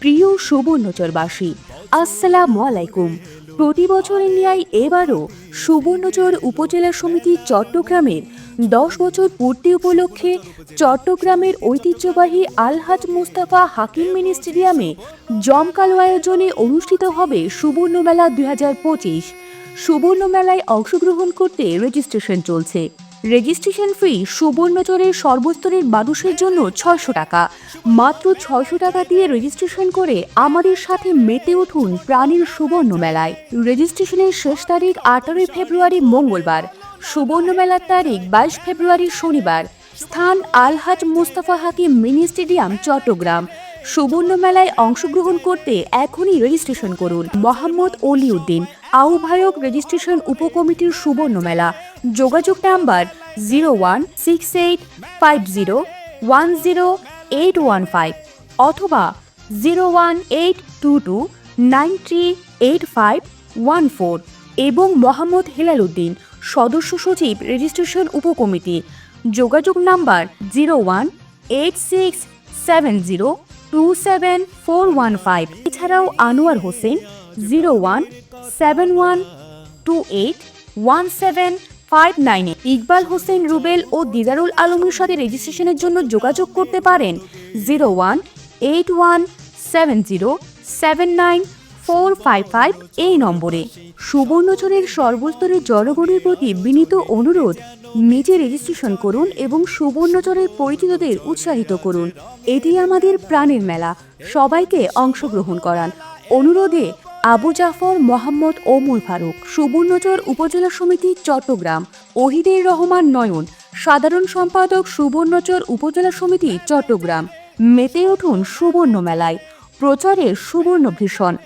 প্রিয় সুবর্ণচরবাসী, আসসালাম আলাইকুম। প্রতি বছরের ন্যায় এবারও সুবর্ণচর উপজেলা সমিতি চট্টগ্রামের দশ বছর পূর্তি উপলক্ষে চট্টগ্রামের ঐতিহ্যবাহী আলহাজ মুস্তাফা হাকিম মিনি স্টেডিয়ামে জমকালো আয়োজনে অনুষ্ঠিত হবে সুবর্ণ মেলা দুই হাজার পঁচিশ। সুবর্ণমেলায় অংশগ্রহণ করতে রেজিস্ট্রেশন চলছে। রেজিস্ট্রেশন ফি সুবর্ণচরের সর্বস্তরের মানুষের জন্য ছয়শো টাকা। মাত্র ছয়শো টাকা দিয়ে রেজিস্ট্রেশন করে আমাদের সাথে মেতে উঠুন প্রাণীর সুবর্ণ মেলায়। রেজিস্ট্রেশনের শেষ তারিখ আঠারোই ফেব্রুয়ারি মঙ্গলবার। সুবর্ণ মেলার তারিখ বাইশ ফেব্রুয়ারি শনিবার। স্থান আলহাজ মুস্তাফা হাকিম মিনি স্টেডিয়াম, চট্টগ্রাম। সুবর্ণ মেলায় অংশগ্রহণ করতে এখনই রেজিস্ট্রেশন করুন। মোহাম্মদ অলিউদ্দিন, আহ্বায়ক রেজিস্ট্রেশন উপকমিটির সুবর্ণ মেলা। যোগাযোগ number zero one six eight five zero one zero eight one five অথবা zero one eight two two nine three eight five one four এবং মোহাম্মদ হেলাল উদ্দিন সদস্য সচিব রেজিস্ট্রেশন উপকমিটি। যোগাযোগ number zero one eight six seven zero two seven four one five এছাড়াও Anwar Hossain zero one seven one two eight one seven five নাইনে ইকবাল হোসেন রুবেল ও দিদারুল আলমের সাথে রেজিস্ট্রেশনের জন্য যোগাযোগ করতে পারেন zero one eight one seven zero seven nine four five five এই নম্বরে। সুবর্ণচরের সর্বস্তরের জনগণের প্রতি বিনীত অনুরোধ, নিজে রেজিস্ট্রেশন করুন এবং সুবর্ণচরের পরিচিতদের উৎসাহিত করুন। এটি আমাদের প্রাণের মেলা। সবাইকে অংশগ্রহণ করান। অনুরোধে আবু জাফর, মোহাম্মদ ওমর ফারুক, সুবর্ণচর উপজেলা সমিতি, চট্টগ্রাম, ওহিদের রহমান নয়ন, সাধারণ সম্পাদক সুবর্ণচর উপজেলা সমিতি, চট্টগ্রাম। মেতে উঠুন সুবর্ণ মেলায়। প্রচারের সুবর্ণ ভীষণ।